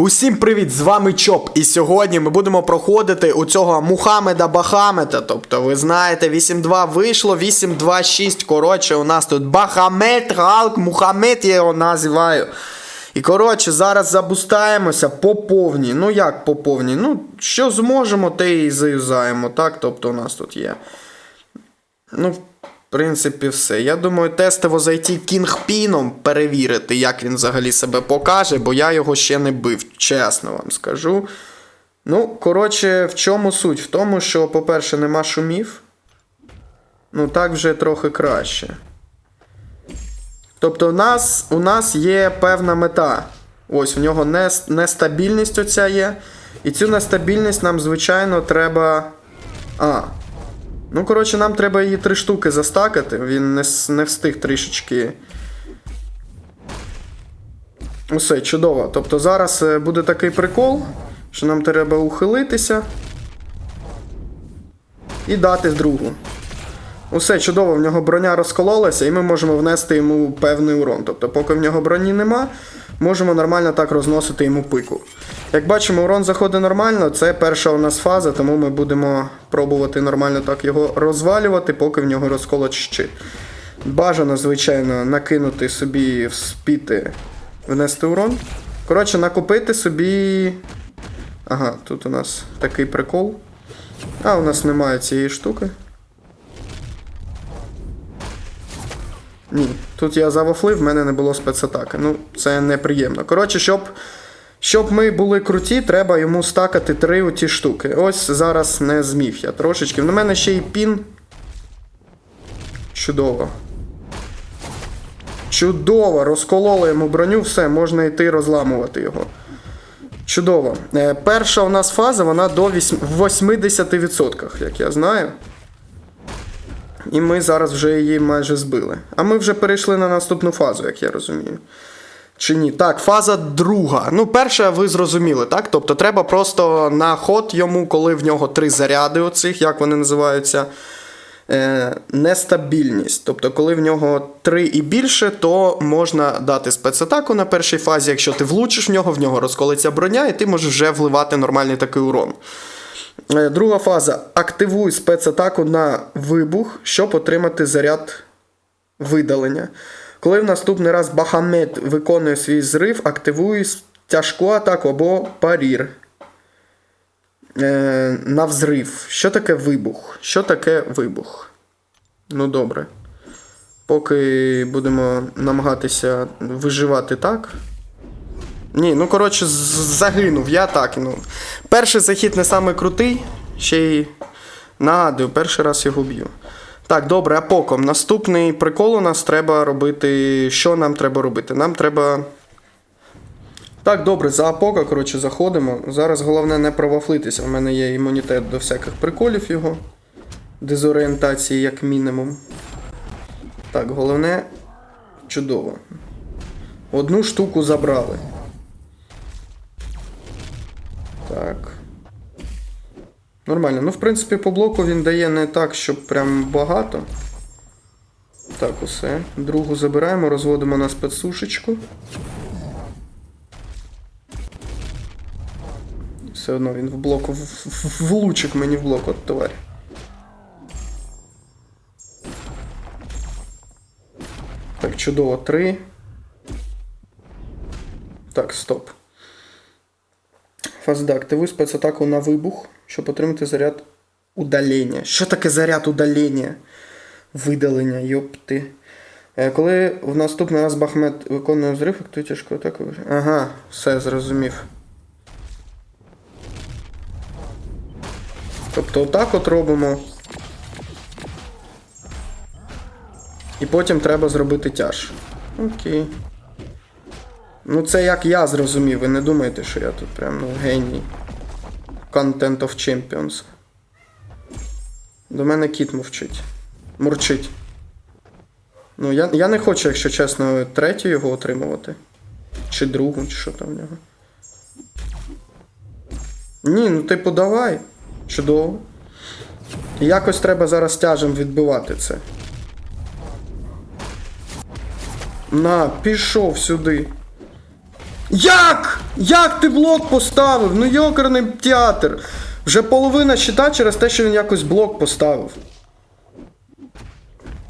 Усім привіт! З вами Чоп. І сьогодні ми будемо проходити у цього Мухаммеда Бахамета. Тобто, ви знаєте, 8-2 вийшло, 8-2-6. Коротше, у нас тут Бахамет, Галк, Мухаммед я його називаю. І коротше, зараз забустаємося по повній. Ну як по повній? Ну, що зможемо, те і заюзаємо, так? Тобто у нас тут є. Ну, принципі, все. Я думаю, тестово зайти кінгпіном, перевірити, як він взагалі себе покаже, бо я його ще не бив, чесно вам скажу. Ну, коротше, в чому суть? В тому, що, по-перше, нема шумів. Ну, так вже трохи краще. Тобто, у нас, у нас є певна мета. Ось, в нього нестабільність оця є. І цю нестабільність нам, звичайно, треба. А, Ну, коротше, нам треба її три штуки застакати. Він не, не встиг трішечки. Усе, чудово. Тобто зараз е, буде такий прикол, що нам треба ухилитися і дати другу. Усе чудово, в нього броня розкололася, і ми можемо внести йому певний урон. Тобто, поки в нього броні нема, можемо нормально так розносити йому пику. Як бачимо, урон заходить нормально, це перша у нас фаза, тому ми будемо пробувати нормально так його розвалювати, поки в нього розколот щит. Бажано, звичайно, накинути собі в спіти, внести урон. Коротше, накупити собі. Ага, тут у нас такий прикол. А, у нас немає цієї штуки. Ні, тут я завафлив, в мене не було спецатаки. Ну, це неприємно. Коротше, щоб, щоб ми були круті, треба йому стакати три оті штуки. Ось зараз не зміг я трошечки. На мене ще й пін. Чудово. Чудово! Розкололи йому броню, все, можна йти розламувати його. Чудово. Е, перша у нас фаза, вона до вісьм- 80%, як я знаю. І ми зараз вже її майже збили. А ми вже перейшли на наступну фазу, як я розумію. Чи ні? Так, фаза друга. Ну, перша, ви зрозуміли, так? Тобто треба просто на ход йому, коли в нього три заряди, оцих, як вони називаються, е, нестабільність. Тобто, коли в нього три і більше, то можна дати спецатаку на першій фазі. Якщо ти влучиш в нього, в нього розколиться броня, і ти можеш вже вливати нормальний такий урон. Е, Друга фаза. Активуй спецатаку на вибух, щоб отримати заряд видалення. Коли в наступний раз Бахамет виконує свій зрив, активуй тяжку атаку або парір. Е, на взрив. Що таке вибух? Що таке вибух? Ну добре. Поки будемо намагатися виживати так. Ні, ну коротше, загинув я так. Ну. Перший захід не самий крутий, ще й нагадую, перший раз його б'ю. Так, добре, апоком. Наступний прикол у нас треба робити. Що нам треба робити? Нам треба. Так, добре, за апока, коротше, заходимо. Зараз головне не провафлитися. У мене є імунітет до всяких приколів його. Дезорієнтації, як мінімум. Так, головне. Чудово. Одну штуку забрали. Так. Нормально. Ну, в принципі, по блоку він дає не так, щоб прям багато. Так, усе. Другу забираємо, розводимо на спецсушечку. Все одно він в блок в- в- влучив мені в блок, от товарь. Так, чудово, три. Так, стоп. Фазда, активуй спецатаку на вибух, щоб отримати заряд удалення. Що таке заряд удалення? Видалення, йопти. Е, Коли в наступний раз Бахмет виконує взрив, актує тяжку атаку. Ага, все зрозумів. Тобто отак от робимо. І потім треба зробити тяж. Окей. Ну, це як я зрозумів, ви не думаєте, що я тут прям ну, геній. Content of Champions. До мене кіт мовчить. Мурчить. Ну, я, я не хочу, якщо чесно, третю його отримувати. Чи другу, чи що там в нього. Ні, ну типу давай. Чудово. Якось треба зараз тяжем відбивати це. На, пішов сюди. Як? Як ти блок поставив? Ну йокерний театр. Вже половина щита через те, що він якось блок поставив.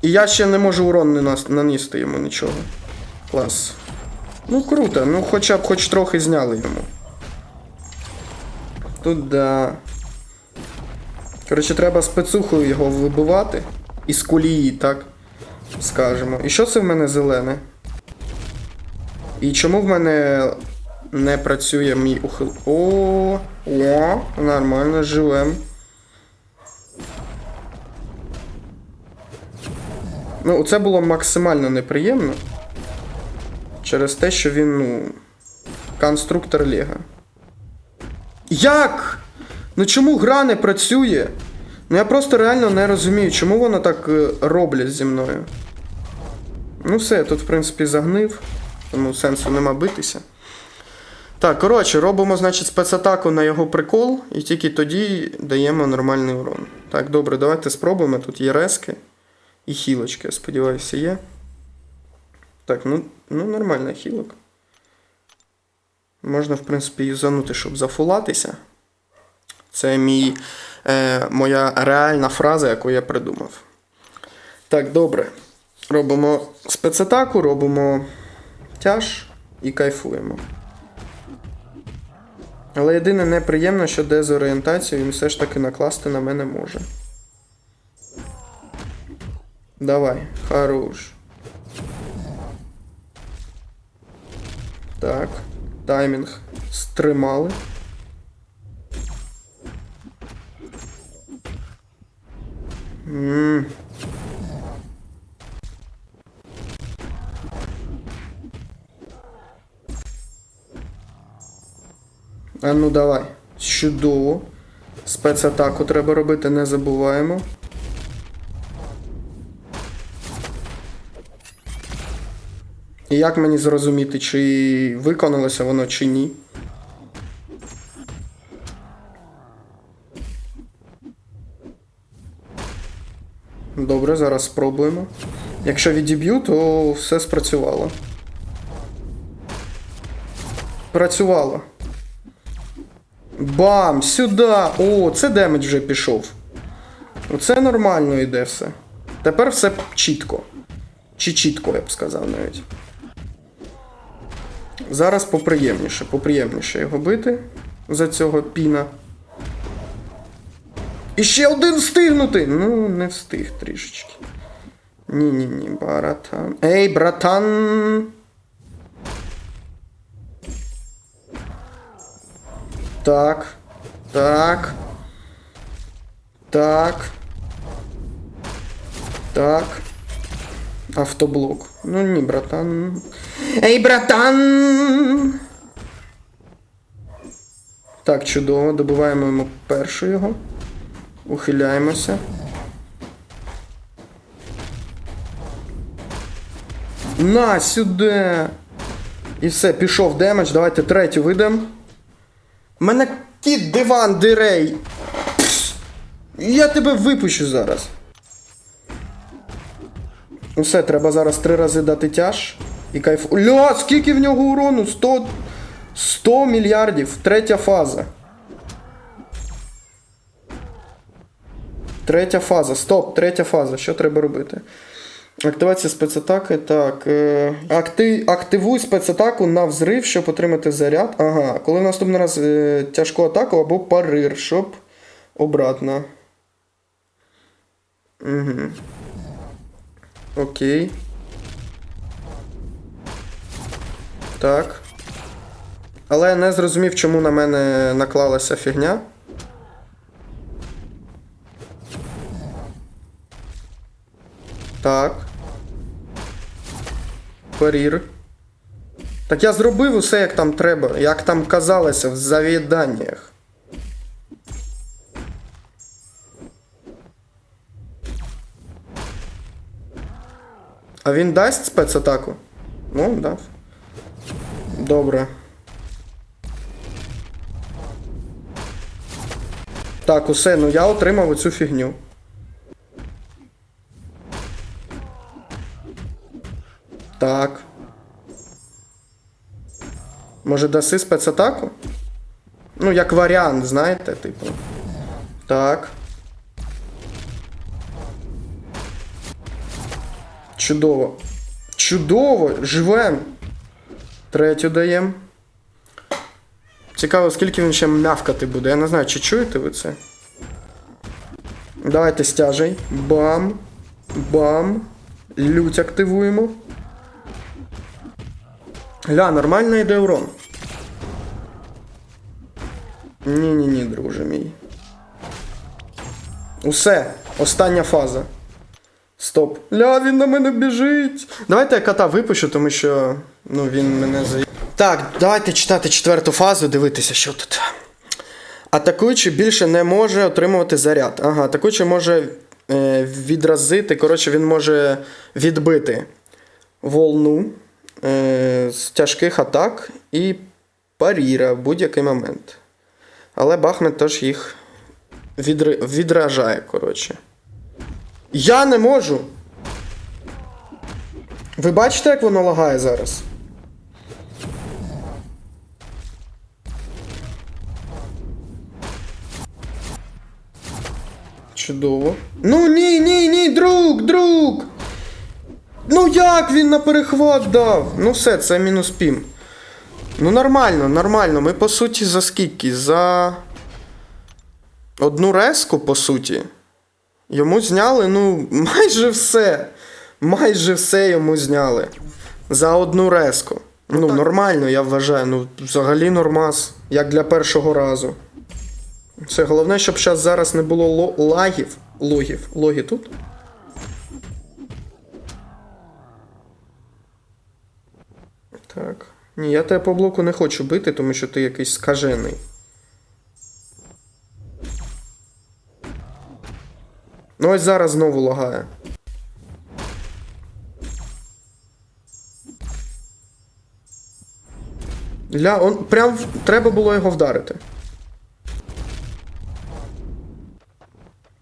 І я ще не можу урон не нанести йому нічого. Клас. Ну круто, ну хоча б хоч трохи зняли йому. Тут да. Коротше, треба спецухою його вибивати. Із колії, так? Скажемо. І що це в мене зелене? І чому в мене не працює мій ухил. О, о, нормально, живем. Ну, це було максимально неприємно. Через те, що він, ну. Конструктор Лего. Як? Ну чому гра не працює? Ну я просто реально не розумію, чому воно так е, роблять зі мною. Ну все, я тут, в принципі, загнив, тому сенсу нема битися. Так, коротше, робимо, значить, спецатаку на його прикол, і тільки тоді даємо нормальний урон. Так, добре, давайте спробуємо. Тут є рески і хілочки, сподіваюся, є. Так, ну, ну нормальна хілок. Можна, в принципі, юзанути, щоб зафулатися. Це мій, е, моя реальна фраза, яку я придумав. Так, добре. Робимо спецатаку, робимо тяж і кайфуємо. Але єдине неприємно, що дезорієнтацію він все ж таки накласти на мене може. Давай, хорош. Так, таймінг стримали. М. А ну давай. Чудово. Спецатаку треба робити, не забуваємо. І як мені зрозуміти, чи виконалося воно, чи ні? Добре, зараз спробуємо. Якщо відіб'ю, то все спрацювало. Працювало. Бам! Сюди! О, це демедж вже пішов. Оце нормально йде все. Тепер все чітко. Чи чітко, я б сказав навіть. Зараз поприємніше, поприємніше його бити за цього піна. І ще один встигнути! Ну, не встиг трішечки. Ні-ні-ні, братан. Ей, братан! Так. Так. Так. Так. Автоблок. Ну ні, братан. Ей, братан! Так, чудово. Добиваємо йому першу його. Ухиляємося. На, сюди. І все, пішов демедж. Давайте третю видам. Мене кіт диван дирей. Пс! Я тебе випущу зараз. Усе, треба зараз три рази дати тяж. І кайф. Ля, скільки в нього урону? 100... 100 мільярдів. Третя фаза. Третя фаза. Стоп, третя фаза. Що треба робити? Активація спецатаки. Так. Е, акти, активуй спецатаку на взрив, щоб отримати заряд. Ага. Коли наступний раз е, тяжку атаку або парир, щоб обратно. Угу. Окей. Так. Але я не зрозумів, чому на мене наклалася фігня. Так. Парір. Так я зробив усе, як там треба, як там казалося в завіданнях. А він дасть спецатаку? Ну, дав. Добре. Так, усе, ну я отримав оцю фігню. Так. Може даси спецатаку? Ну, як варіант, знаєте, типу. Так. Чудово. Чудово! Живем! Третю даємо. Цікаво, скільки він ще мявкати буде. Я не знаю, чи чуєте ви це? Давайте стяжей. Бам. Бам. Лють активуємо. Ля, нормально йде урон. Ні-ні-ні, друже мій. Усе. Остання фаза. Стоп. Ля, він на мене біжить. Давайте я кота випущу, тому що ну, він мене за. Так, давайте читати четверту фазу, дивитися, що тут. Атакуючий більше не може отримувати заряд. Ага, атакуючий може е, відразити, коротше, він може відбити волну е, з тяжких атак і паріра в будь-який момент. Але Бахмет теж їх відражає, коротше. Я не можу. Ви бачите, як воно лагає зараз? Чудово. Ну ні, ні, ні, друг, друг! Ну як він на перехват дав? Ну все, це мінус пім. Ну нормально, нормально. Ми по суті за скільки? За одну резку, по суті. Йому зняли, ну, майже все. Майже все йому зняли. За одну резку. Ну, нормально, я вважаю. Ну, взагалі нормас. Як для першого разу. Це головне, щоб зараз не було ло- лагів. Логів. Логи тут? Так. Ні, я тебе по блоку не хочу бити, тому що ти якийсь скажений. Ну ось зараз знову лагає. Ля, он прям треба було його вдарити.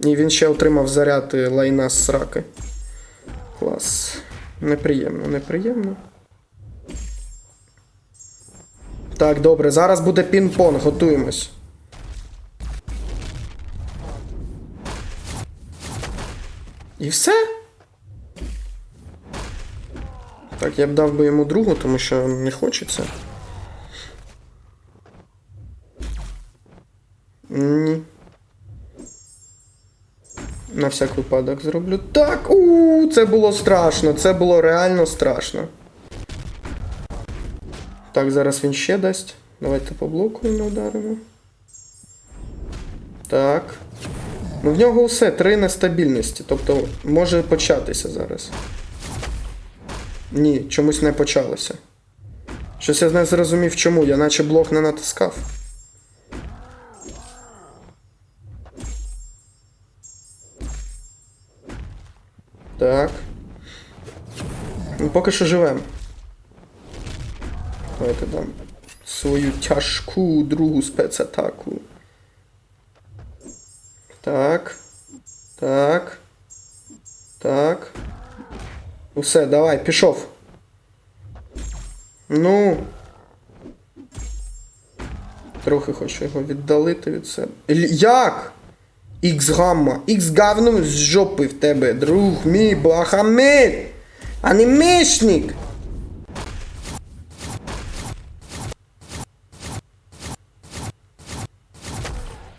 І він ще отримав заряд е, лайна з сраки. Клас. Неприємно, неприємно. Так, добре, зараз буде пінг-понг, готуємось. І все? Так, я б дав би йому другу, тому що не хочеться. Ні. На всяк випадок зроблю. Так, у це було страшно, це було реально страшно. Так, зараз він ще дасть. Давайте по блоку не ударимо. Так. Ну в нього все, три нестабільності. Тобто може початися зараз. Ні, чомусь не почалося. Щось я не зрозумів чому, я наче блок не натискав. Так. Ну, поки що живем. Давайте дам свою тяжку другу спецатаку. Так. Так. Так. Усе, давай, пішов. Ну. Трохи хочу його віддалити від себе. Як? Ікс гамма. Ікс гавно з жопи в тебе, друг мій Бахамет. Анімешник.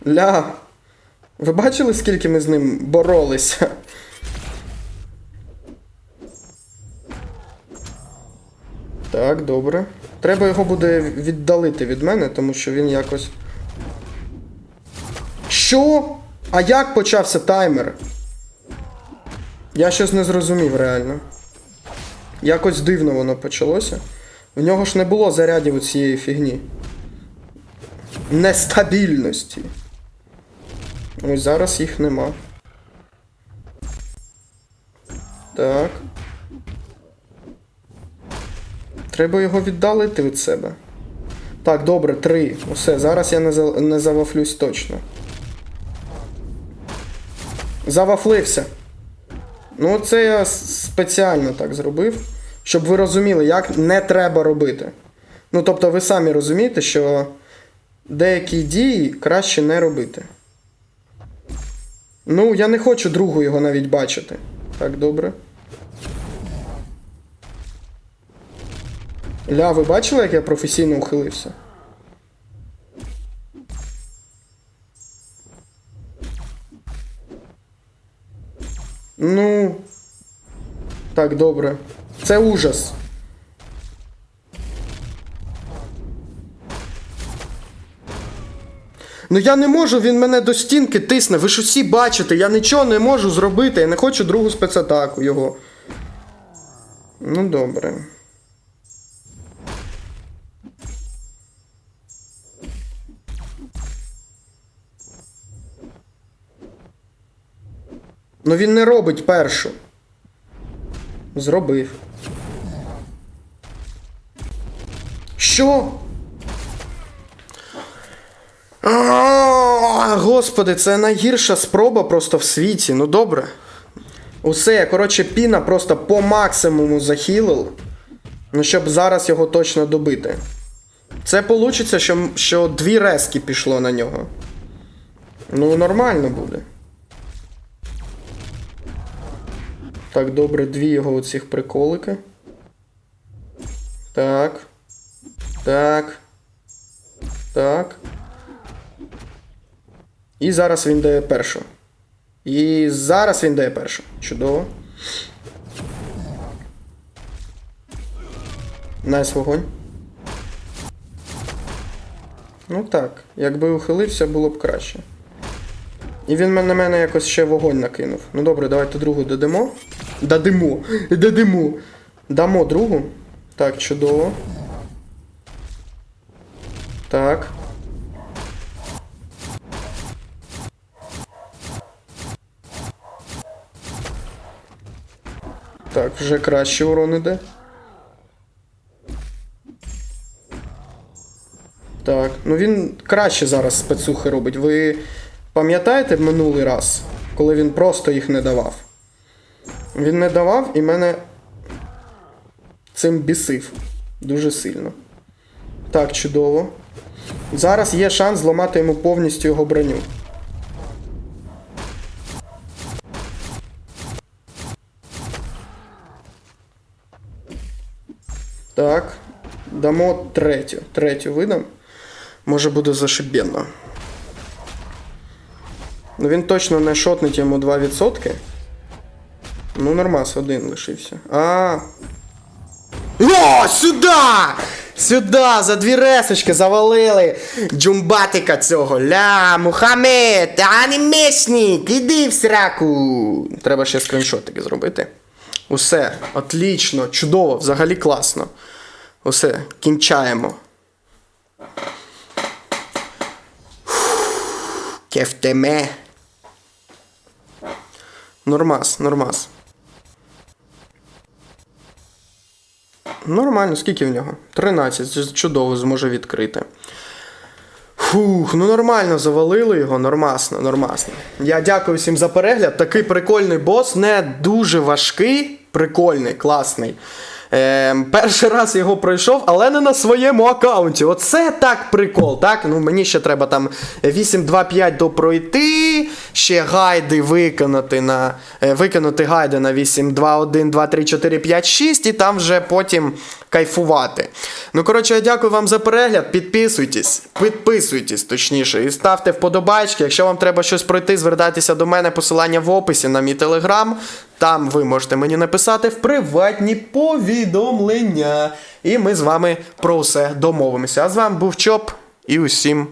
Ля. Ви бачили, скільки ми з ним боролися? Так, добре. Треба його буде віддалити від мене, тому що він якось. Що? А як почався таймер? Я щось не зрозумів реально. Якось дивно воно почалося. В нього ж не було зарядів у цієї фігні. Нестабільності. Ось зараз їх нема. Так. Треба його віддалити від себе. Так, добре, три. Усе, зараз я не, за... не завафлюсь точно. Завафлився. Ну, це я спеціально так зробив, щоб ви розуміли, як не треба робити. Ну, тобто, ви самі розумієте, що деякі дії краще не робити. Ну, я не хочу другу його навіть бачити. Так, добре. Ля, ви бачили, як я професійно ухилився? Ну. Так, добре. Це ужас. Ну я не можу, він мене до стінки тисне. Ви ж усі бачите, я нічого не можу зробити. Я не хочу другу спецатаку його. Ну, добре. Ну він не робить першу. Зробив. Що? А, Господи, це найгірша спроба просто в світі. Ну добре. Усе, коротше, піна просто по максимуму захилив. Ну, щоб зараз його точно добити. Це вийде, що, що дві резки пішло на нього. Ну, нормально буде. Так, добре, дві його оцих приколики. Так. Так. Так. І зараз він дає першу. І зараз він дає першу. Чудово. Найс вогонь. Ну так, якби ухилився, було б краще. І він на мене якось ще вогонь накинув. Ну добре, давайте другу додамо. Дадимо. Дадимо. Дамо другу. Так, чудово. Так. Так, вже краще урон іде. Так, ну він краще зараз спецухи робить. Ви пам'ятаєте минулий раз, коли він просто їх не давав? Він не давав і мене цим бісив дуже сильно. Так, чудово. Зараз є шанс зламати йому повністю його броню. Дамо третю. Третю видам. Може буде зашибенно. Ну він точно не шотнить йому 2%. Ну, нормас, один лишився. А. О, сюди! Сюди! За дві ресочки завалили джумбатика цього. Ля, Мухаммед, анімешник, іди в сраку. Треба ще скріншотики зробити. Усе, отлично, чудово, взагалі класно. Усе, кінчаємо. Кефтеме. Нормас, нормас. Нормально, скільки в нього? 13, це чудово зможе відкрити. Фух, ну нормально завалили його, нормасно, нормасно. Я дякую всім за перегляд. Такий прикольний бос, не дуже важкий, прикольний, класний. Ем, перший раз його пройшов, але не на своєму аккаунті. Оце так прикол. так? Ну Мені ще треба там 8.2.5 допройти, ще гайди виконати на е, виконати гайди на 8.2.1, 2, 3, 4, 5, 6 і там вже потім кайфувати. Ну, коротше, я дякую вам за перегляд. Підписуйтесь, підписуйтесь точніше, і ставте вподобайки. Якщо вам треба щось пройти, звертайтеся до мене, посилання в описі на мій телеграм. Там ви можете мені написати в приватні повідомлення. І ми з вами про все домовимося. А з вами був Чоп і усім